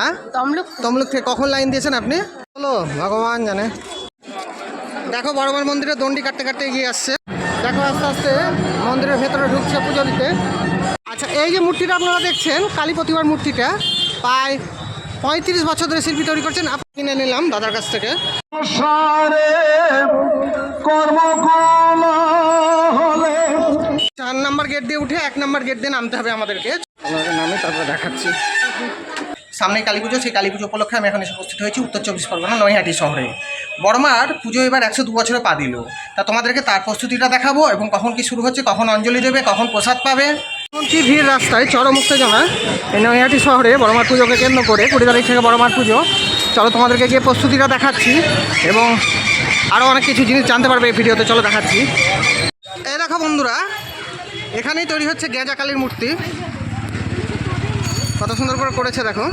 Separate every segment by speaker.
Speaker 1: হ্যাঁ?
Speaker 2: তমলুক।
Speaker 1: তমলুক থেকে কখন লাইন দিয়েছেন আপনি? হলো ভগবান জানে। দেখো বড়মার মন্দিরে দণ্ডি কাটতে কাটতে এগিয়ে আসছে। দেখো আস্তে আস্তে মন্দিরের ভেতরে ঢুকছে পুজো দিতে। আচ্ছা এই যে মূর্তিটা আপনারা দেখছেন কালী প্রতিমার মূর্তিটা প্রায় পঁয়ত্রিশ বছর ধরে শিল্পী তৈরি করছেন। আপনি কিনে নিলাম দাদার কাছ থেকে। চার নাম্বার গেট দিয়ে উঠে এক নাম্বার গেট দিয়ে নামতে হবে আমাদেরকে। আমাদের নামে তারপরে দেখাচ্ছি। সামনে কালী পুজো, সেই কালী পুজো উপলক্ষে আমি এখন এসে উপস্থিত হয়েছি উত্তর চব্বিশ পরগনা, নৈহাটি শহরে। বর্মার পুজো এবার একশো দু বছরে পা দিল। তা তোমাদেরকে তার প্রস্তুতিটা দেখাবো এবং কখন কি শুরু হচ্ছে, কখন অঞ্জলি দেবে, কখন প্রসাদ পাবে। কি ভিড় রাস্তায়? চরম উত্তেজনা এই নৈহাটি শহরে বড়মার পুজোকে কেন্দ্র করে কুড়ি তারিখ থেকে বড়মার পুজো। চলো তোমাদেরকে গিয়ে প্রস্তুতিটা দেখাচ্ছি এবং আরও অনেক কিছু জিনিস জানতে পারবে এই ভিডিওতে। চলো দেখাচ্ছি। এই দেখো বন্ধুরা, এখানেই তৈরি হচ্ছে গেঁজা কালীর মূর্তি। কত সুন্দর করে করেছে দেখো।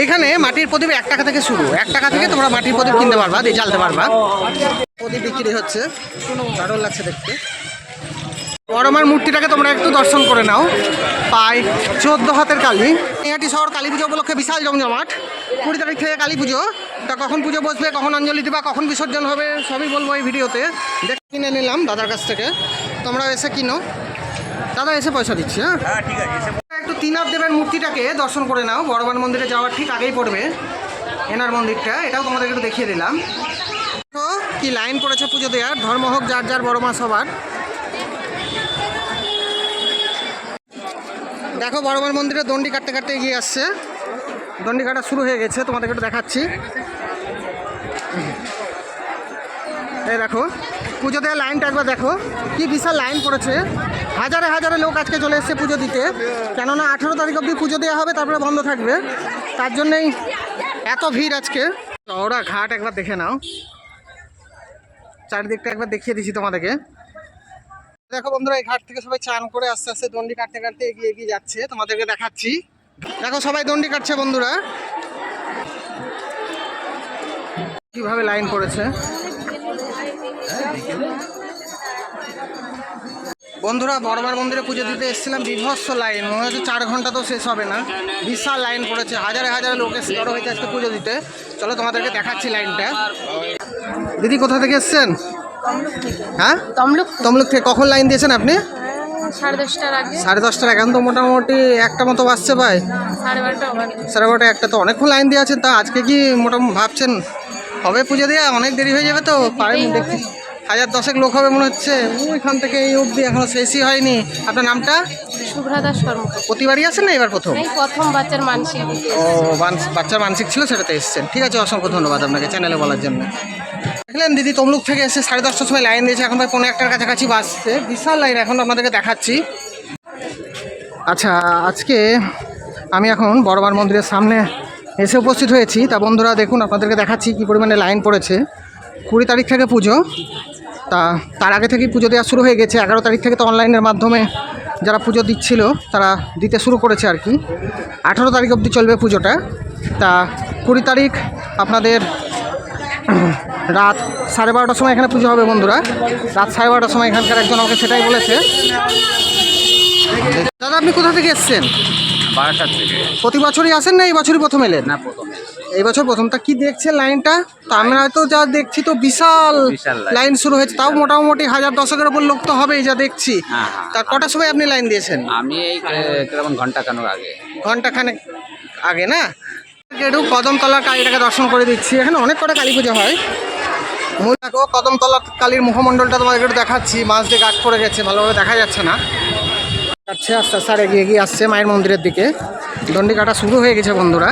Speaker 1: এইখানে মাটির প্রদীপ এক টাকা থেকে শুরু। এক টাকা থেকে তোমরা মাটির প্রদীপ কিনতে পারবা, দিয়ে জ্বালতে পারবা। প্রদীপ বিক্রি হচ্ছে। দারুণ লাগছে দেখতে। বড়মার মূর্তিটাকে তোমরা একটু দর্শন করে নাও। পাই, চোদ্দ হাতের কালী। এহাটি শহর কালী পুজো উপলক্ষে বিশাল জমজমাট। কুড়ি তারিখ থেকে কালী পুজো। তা কখন পুজো বসবে, কখন অঞ্জলি দিবা, কখন বিসর্জন হবে, সবই বলব এই ভিডিওতে। দেখ কিনে নিলাম দাদার কাছ থেকে। তোমরা এসে কিনো। দাদা এসে পয়সা দিচ্ছি হ্যাঁ? ঠিক আছে একটু তিনাথ দেবের মূর্তিটাকে দর্শন করে নাও। বড়বান মন্দিরে যাওয়ার ঠিক আগেই পড়বে এনার মন্দিরটা। এটাও তোমাদেরকে একটু দেখিয়ে দিলাম। কি লাইন পড়েছে পুজো দেওয়ার। ধর্ম হোক যার যার বড় মা সবার। দেখো বড়মার মন্দিরে দণ্ডি কাটতে কাটতে এগিয়ে আসছে। দণ্ডি কাটা শুরু হয়ে গেছে তোমাদেরকে একটু দেখাচ্ছি। এই দেখো, পুজো দেওয়ার লাইনটা একবার দেখো। কি বিশাল লাইন পড়েছে। হাজারে হাজারে লোক আজকে চলে এসছে পুজো দিতে। কেননা আঠেরো তারিখ অবধি পুজো দেওয়া হবে, তারপরে বন্ধ থাকবে। তার জন্যই এত ভিড় আজকে। ওরা ঘাট একবার দেখে নাও। চারিদিকটা একবার দেখিয়ে দিচ্ছি তোমাদেরকে। দেখো বন্ধুরা, এই ঘাট থেকে সবাই চান করে আস্তে আস্তে দণ্ডি কাটতে কাটতে এগিয়ে এগিয়ে যাচ্ছে। তোমাদেরকে দেখাচ্ছি। দেখো, সবাই দণ্ডি কাটছে বন্ধুরা। কীভাবে লাইন পড়েছে। বন্ধুরা বড়মার মন্দিরে পুজো দিতে এসেছিলাম। বিভৎস লাইন মনে হচ্ছে চার ঘণ্টা তো শেষ হবে না। বিশাল লাইন পড়েছে হাজারে হাজারে লোক এসে জড়ো হয়েছে আজকে পুজো দিতে। চলো তোমাদেরকে দেখাচ্ছি লাইনটা দিদি কোথা থেকে এসছেন? হ্যাঁ?
Speaker 2: তমলুক
Speaker 1: তমলুক থেকে। কখন লাইন দিয়েছেন আপনি?
Speaker 2: সাড়ে দশটার
Speaker 1: সাড়ে দশটার এখন তো মোটামুটি একটা মতো বাজছে ভাই
Speaker 2: সাড়ে বারোটা ওভার
Speaker 1: সাড়ে বারোটা একটা তো অনেকক্ষণ লাইন দিয়ে আছেন তা আজকে কি মোটামুটি ভাবছেন হবে পুজো দেওয়া? অনেক দেরি হয়ে যাবে তো? পারেন দেখছি হাজার দশেক লোক হবে মনে হচ্ছে। ওইখান থেকে এই অবধি এখনও শেষই হয়নি। আপনার নামটা?
Speaker 2: শুভ্রাদা শর্মা।
Speaker 1: প্রতিবারই আছেন না এবার প্রথম?
Speaker 2: প্রথম বাচ্চার মানসিক।
Speaker 1: ও বাচ্চার মানসিক ছিল সেটাতে এসেছেন। ঠিক আছে অসংখ্য ধন্যবাদ আপনাকে চ্যানেলে বলার জন্য। দেখলেন দিদি তমলুক থেকে এসে সাড়ে দশটার সময় লাইন দিয়েছে। এখন প্রায় পনেরো একটার কাছাকাছি বাসছে বিশাল লাইন এখন আপনাদেরকে দেখাচ্ছি। আচ্ছা আজকে আমি এখন বড়বার মন্দিরের সামনে এসে উপস্থিত হয়েছি। তা বন্ধুরা দেখুন আপনাদেরকে দেখাচ্ছি কী পরিমাণে লাইন পড়েছে। কুড়ি তারিখ থেকে পুজো। তা তার আগে থেকেই পুজো দেওয়া শুরু হয়ে গেছে। এগারো তারিখ থেকে তো অনলাইনের মাধ্যমে যারা পুজো দিচ্ছিল তারা দিতে শুরু করেছে আর কি। আঠারো তারিখ অবধি চলবে পুজোটা। তা কুড়ি তারিখ আপনাদের রাত সাড়ে বারোটার সময় এখানে পুজো হবে বন্ধুরা। রাত সাড়ে বারোটার সময় এখানকার একজন আমাকে সেটাই বলেছে। দাদা আপনি কোথা থেকে এসছেন?
Speaker 3: বারাসাত থেকে।
Speaker 1: প্রতি বছরই আসেন না এই বছরই প্রথম এলেন?
Speaker 3: না প্রথমে।
Speaker 1: এই বছর প্রথমটা কি দেখছে লাইনটা? তো আমরা হয়তো যা দেখছি তো বিশাল
Speaker 3: লাইন।
Speaker 1: শুরু হয়েছে তাও মোটামুটি হাজার দশকের ওপর লোক তো হবেই যা দেখছি।
Speaker 3: হ্যাঁ, হ্যাঁ।
Speaker 1: তা কটার সময় আপনি লাইন দিয়েছেন?
Speaker 3: আমি এই কেমন ঘণ্টা কানোর আগে।
Speaker 1: ঘণ্টা খানেক আগে না? একটু কদমতলার কালীটাকে দর্শন করে দিচ্ছি। এখানে অনেক কটা কালী পুজো হয়। মূল দেখো কদমতলা কালীর মুখমণ্ডলটা তোমাদের একটু দেখাচ্ছি। মাছ দিয়ে গাছ পড়ে গেছে ভালোভাবে দেখা যাচ্ছে না। যাচ্ছে আস্তে আস্তে আর এগিয়ে এগিয়ে আসছে মায়ের মন্দিরের দিকে। দণ্ডি কাটা শুরু হয়ে গেছে বন্ধুরা।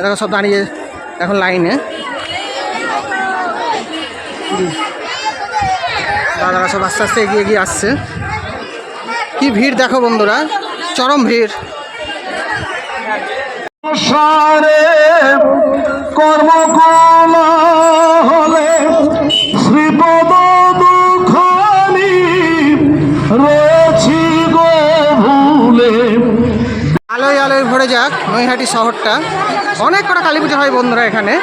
Speaker 1: এ দেখো সব দাঁড়িয়ে এখন লাইনে। দাদারা সব আস্তে আস্তে এগিয়ে এগিয়ে আসছে। কি ভিড় দেখো বন্ধুরা, চরম ভিড়।
Speaker 4: কর্মকল
Speaker 1: আলোয় যাক, নৈহাটি শহরটা। অনেক কটা কালী পুজো হয় বন্ধুরা এখানে।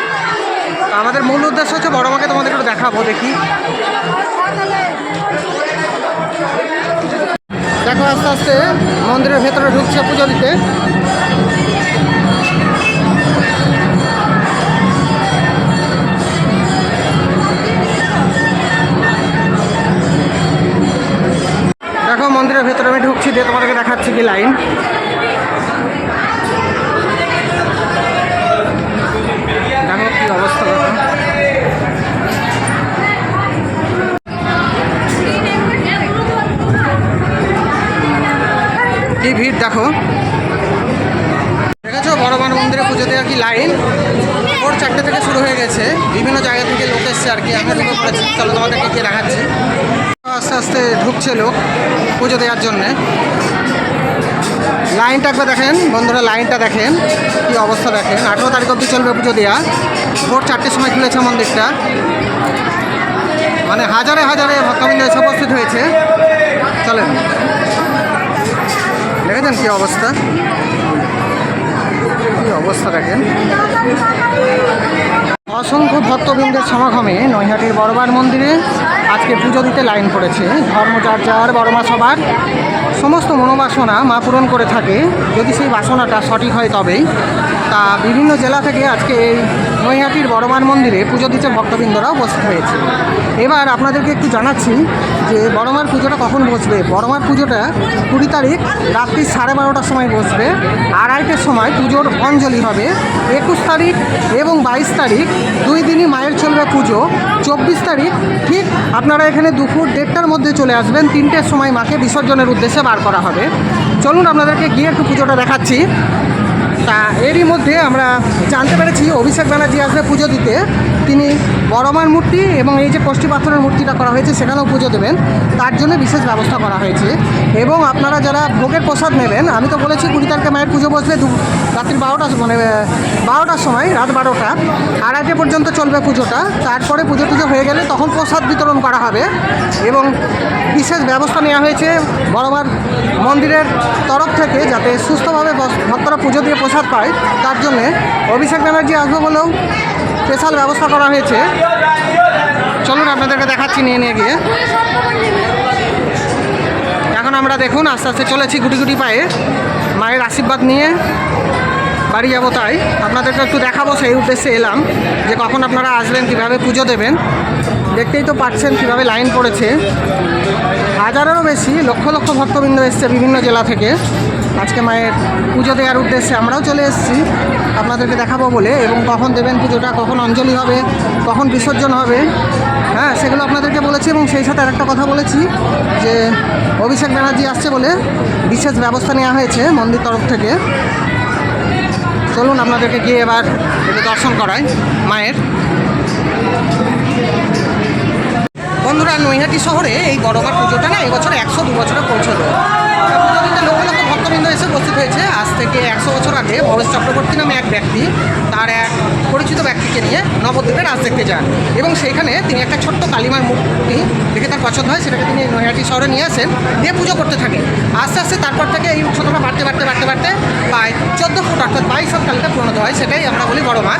Speaker 1: আমাদের মূল উদ্দেশ্য হচ্ছে বড় মাকে তোমাদের একটু দেখাবো, দেখি। দেখো আস্তে আস্তে মন্দিরের ভেতরে ঢুকছে পুজো দিতে। দেখো মন্দিরের ভেতরে আমি ঢুকছি, দিয়ে তোমাদেরকে দেখাচ্ছি কি লাইন কি ভিড় দেখো? দেখেছ বড়মান মন্দিরে পুজো দেওয়া কি লাইন? ভোর চারটে থেকে শুরু হয়ে গেছে। বিভিন্ন জায়গা থেকে লোক এসছে আর কি। আমি ঢুকে পড়েছি। চলো তোমাদেরকে গিয়ে দেখাচ্ছি? আস্তে আস্তে ঢুকছে লোক পুজো দেওয়ার জন্যে। লাইনটা একবার দেখেন। বন্ধুরা, লাইনটা দেখেন। কি অবস্থা দেখেন। আঠেরো তারিখ অবধি চলবে পুজো দেওয়া। ভোর চারটের সময় খুলেছে মন্দিরটা। মানে হাজারে হাজারে ভক্তবৃন্দ এসে উপস্থিত হয়েছে। চলেন। দেখেছেন কি অবস্থা। কি অবস্থা দেখেন। অসংখ্য ভক্তবৃন্দের সমাগমে নৈহাটির বড়বার মন্দিরে আজকে পুজো দিতে লাইন পড়েছে। ধর্মচর্চার বড়মা সবার। সমস্ত মনোবাসনা মা পূরণ করে থাকে। যদি সেই বাসনাটা সঠিক হয় তবেই তা বিভিন্ন জেলা থেকে আজকে এই নৈহাটির বড়মান মন্দিরে পুজো দিচ্ছে ভক্তবৃন্দরা উপস্থিত হয়েছে। এবার আপনাদেরকে একটু জানাচ্ছি যে বড়মার পুজোটা কখন বসবে? বড়মার পুজোটা কুড়ি তারিখ রাত্রি সাড়ে বারোটার সময় বসবে। আড়াইটের সময় পুজোর অঞ্জলি হবে। একুশ তারিখ এবং বাইশ তারিখ দুই দিনই মায়ের চলবে পুজো। চব্বিশ তারিখ ঠিক আপনারা এখানে দুপুর দেড়টার মধ্যে চলে আসবেন। তিনটের সময় মাকে বিসর্জনের উদ্দেশ্যে বার করা হবে। চলুন আপনাদেরকে গিয়ে একটু পুজোটা দেখাচ্ছি। তা এরই মধ্যে আমরা জানতে পেরেছি অভিষেক ব্যানার্জি আসবে পুজো দিতে। তিনি বড়মার মূর্তি এবং এই যে কষ্টি পাথরের মূর্তিটা করা হয়েছে, সেখানেও পুজো দেবেন। তার জন্য বিশেষ ব্যবস্থা করা হয়েছে। এবং আপনারা যারা ভোগের প্রসাদ নেবেন, আমি তো বলেছি কুড়ি তারিখে মায়ের পুজো বসলে দু রাত্রি বারোটা মানে বারোটার সময়, রাত বারোটা। আড়াইটে পর্যন্ত চলবে পুজোটা। তারপরে পুজো টুজো হয়ে গেলে তখন প্রসাদ বিতরণ করা হবে। এবং বিশেষ ব্যবস্থা নেওয়া হয়েছে বড়মার মন্দিরের তরফ থেকে যাতে সুস্থভাবে ভক্তরা পুজো দিয়ে প্রসাদ পায়। তার জন্যে অভিষেক ব্যানার্জি আসবে বলেও স্পেশাল ব্যবস্থা করা হয়েছে। চলুন আপনাদেরকে দেখাচ্ছি, নিয়ে নিয়ে গিয়ে। এখন আমরা দেখুন, আস্তে আস্তে চলেছি গুটি গুটি পায়ে। মায়ের আশীর্বাদ নিয়ে বাড়ি যাব তাই। আপনাদেরকে একটু দেখাবো, সেই উদ্দেশ্যে এলাম যে কখন আপনারা আসবেন, কীভাবে পুজো দেবেন। দেখতেই তো পাচ্ছেন কীভাবে লাইন পড়েছে। হাজারেরও বেশি, লক্ষ লক্ষ ভক্তবৃন্দ এসছে বিভিন্ন জেলা থেকে। আজকে মায়ের পুজো দেওয়ার উদ্দেশ্যে আমরাও চলে এসেছি। আপনাদেরকে দেখাবো বলে, এবং কখন দেবেন পুজোটা, কখন অঞ্জলি হবে, কখন বিসর্জন হবে হ্যাঁ সেগুলো আপনাদেরকে বলেছি, এবং সেই সাথে আরেকটা কথা বলেছি, যে অভিষেক ব্যানার্জি আসছে বলে বিশেষ ব্যবস্থা নেওয়া হয়েছে মন্দির তরফ থেকে। চলুন আপনাদেরকে গিয়ে এবার দর্শন করায় মায়ের। বন্ধুরা নৈহাটি শহরে এই বড়বার পুজোটা না এবছর একশো দু বছরে পৌঁছলো হয়েছে। আজ থেকে একশো বছর আগে ভবেশ চক্রবর্তী নামে এক ব্যক্তি, তার এক পরিচিত ব্যক্তিকে নিয়ে নবদ্বীপে রাজ দেখতে যান। এবং সেইখানে তিনি একটা ছোট্ট কালিমার মূর্তি দেখে তার পছন্দ হয়, সেটাকে তিনি নৈহাটি শহরে নিয়ে আসেন, দিয়ে পুজো করতে থাকেন। আস্তে আস্তে তারপর থেকে এই উৎসবটা বাড়তে বাড়তে বাড়তে বাড়তে প্রায় চোদ্দ ফুট, অর্থাৎ বাইশ কালিতে পরিণত হয়, সেটাই আমরা বলি বড় মা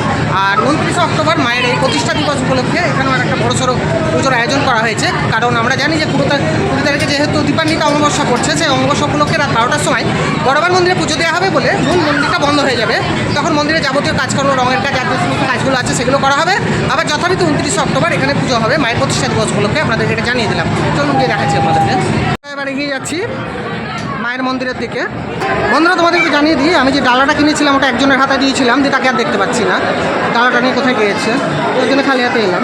Speaker 1: আর উনত্রিশে অক্টোবর মায়ের এই প্রতিষ্ঠা দিবস উপলক্ষে এখানেও একটা বড়সড় পুজোর আয়োজন করা হয়েছে। কারণ আমরা জানি যে কুড়ি তারিখ যেহেতু দীপান্বিতা অমাবস্যা পড়ছে, সেই অমাবস্যা উপলক্ষে রাত বারোটার সময় বড়বার মন্দিরে পুজো দেওয়া হবে বলে মূল মন্দিরটা বন্ধ হয়ে যাবে। তখন মন্দিরে যাবতীয় কাজকর্ম, রঙের কাজ আর যে সমস্ত কাজগুলো আছে, সেগুলো করা হবে। আবার যথারীতি উনত্রিশে অক্টোবর এখানে পুজো হবে, মায়ের প্রতিষ্ঠা দিবস উপলক্ষে আপনাদেরকে এটা জানিয়ে দিলাম। চলুন গিয়ে দেখাচ্ছি আপনাদেরকে। এবার এগিয়ে যাচ্ছি মায়ের মন্দিরের দিকে। বন্ধুরা, তোমাদেরকে জানিয়ে দিই, আমি যে ডালাটা কিনেছিলাম, ওটা একজনের হাতে দিয়েছিলাম দিয়ে তাকে আর দেখতে পাচ্ছি না। ডালাটা নিয়ে কোথায় গিয়েছে? ওই জন্য খালি হাতে এলাম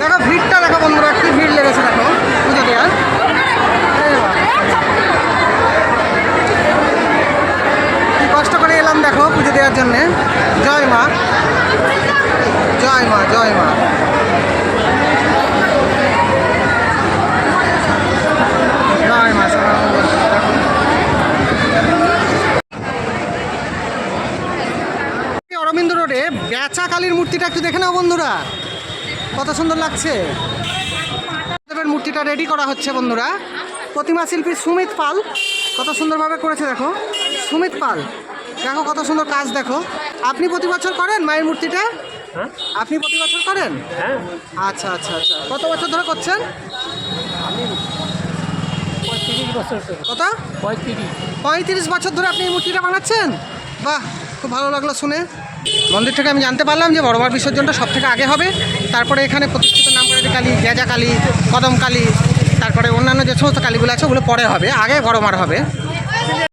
Speaker 1: দেখো ভিড়টা দেখো বন্ধুরা কি ভিড় লেগেছে দেখো পুজো দেওয়ার আরে বাবা। কি কষ্ট করে এলাম দেখো পুজো দেওয়ার জন্যে। জয় মা। জয় মা জয় মা। অরবিন্দ রোডে বেচা কালীর মূর্তিটা একটু দেখে নাও বন্ধুরা। কত সুন্দর লাগছে। মূর্তিটা রেডি করা হচ্ছে বন্ধুরা। প্রতিমা শিল্পী সুমিত পাল কত সুন্দরভাবে করেছে দেখো। সুমিত পাল। দেখো কত সুন্দর কাজ দেখো। আপনি প্রতি বছর করেন মায়ের মূর্তিটা? আপনি প্রতি বছর করেন?
Speaker 5: হ্যাঁ।
Speaker 1: আচ্ছা আচ্ছা আচ্ছা। কত বছর ধরে করছেন?
Speaker 5: পঁয়ত্রিশ বছর
Speaker 1: কত? পঁয়ত্রিশ। বছর ধরে আপনি এই মূর্তিটা বানাচ্ছেন? বাহ খুব ভালো লাগল শুনে। মন্দির থেকে আমি জানতে পারলাম যে বড়মার বিসর্জনটা সব থেকে আগে হবে। তারপরে এখানে প্রতিষ্ঠিত নামকারী কালী গেজা কালী কদম কালী তারপরে অন্যান্য যে সমস্ত কালীগুলো আছে ওগুলো পরে হবে। আগে বড়মার হবে।